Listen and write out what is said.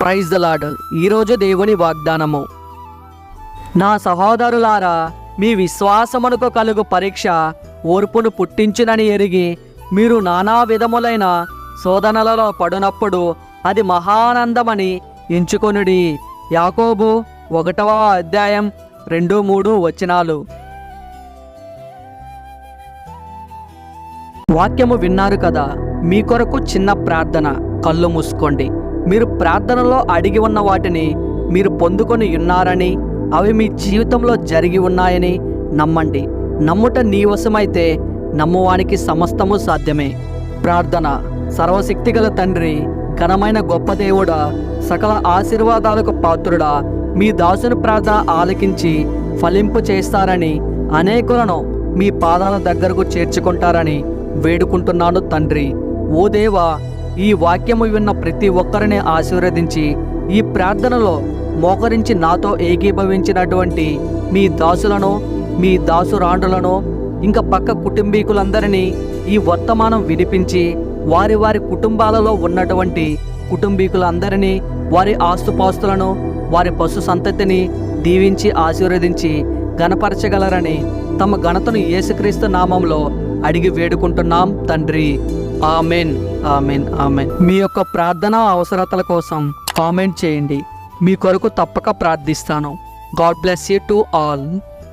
Praise the lord ఈరోజు దేవుని వాగ్దానము. నా సహోదరులారా మీ విశ్వాసమునకు కలుగు పరీక్ష ఓర్పును పుట్టించునని ఎరిగి మీరు నానా విధములైన శోధనలలో పడినప్పుడు అది మహానందమని ఎంచుకొనుడి. యాకోబు ఒకటవ అధ్యాయం రెండు మూడు వచనాలు. వాక్యము విన్నారు కదా మీ కొరకు చిన్న ప్రార్థన కళ్ళు మూసుకోండి. మీరు ప్రార్థనలో అడిగి ఉన్న వాటిని మీరు పొందుకొని ఉన్నారని అవి మీ జీవితంలో జరిగి ఉన్నాయని నమ్మండి. నమ్ముట నీ వశమైతే నమ్మువానికి సమస్తము సాధ్యమే. ప్రార్థన. సర్వశక్తిగల తండ్రి ఘనమైన గొప్ప దేవుడా సకల ఆశీర్వాదాలకు పాత్రుడా మీ దాసుని ప్రార్థన ఆలకించి ఫలింపు చేస్తారని అనేకులను మీ పాదాల దగ్గరకు చేర్చుకుంటారని వేడుకుంటున్నాను తండ్రి. ఓ దేవా ఈ వాక్యము విన్న ప్రతి ఒక్కరిని ఆశీర్వదించి ఈ ప్రార్థనలో మోకరించి నాతో ఏకీభవించినటువంటి మీ దాసులను మీ దాసురాండ్రులను ఇంకా పక్క కుటుంబీకులందరినీ ఈ వర్తమానం వినిపించి వారి వారి కుటుంబాలలో ఉన్నటువంటి కుటుంబీకులందరినీ వారి ఆస్తుపాస్తులను వారి పశు సంతతిని దీవించి ఆశీర్వదించి గణపరచగలరని తమ ఘనతను యేసుక్రీస్తు నామంలో అడిగి వేడుకుంటున్నాం తండ్రి. Amen amen amen. మీ యొక్క ప్రార్థన అవసరతల కోసం కామెంట్ చేయండి. మీ కొరకు తప్పక ప్రార్థిస్తాను. God bless you to all.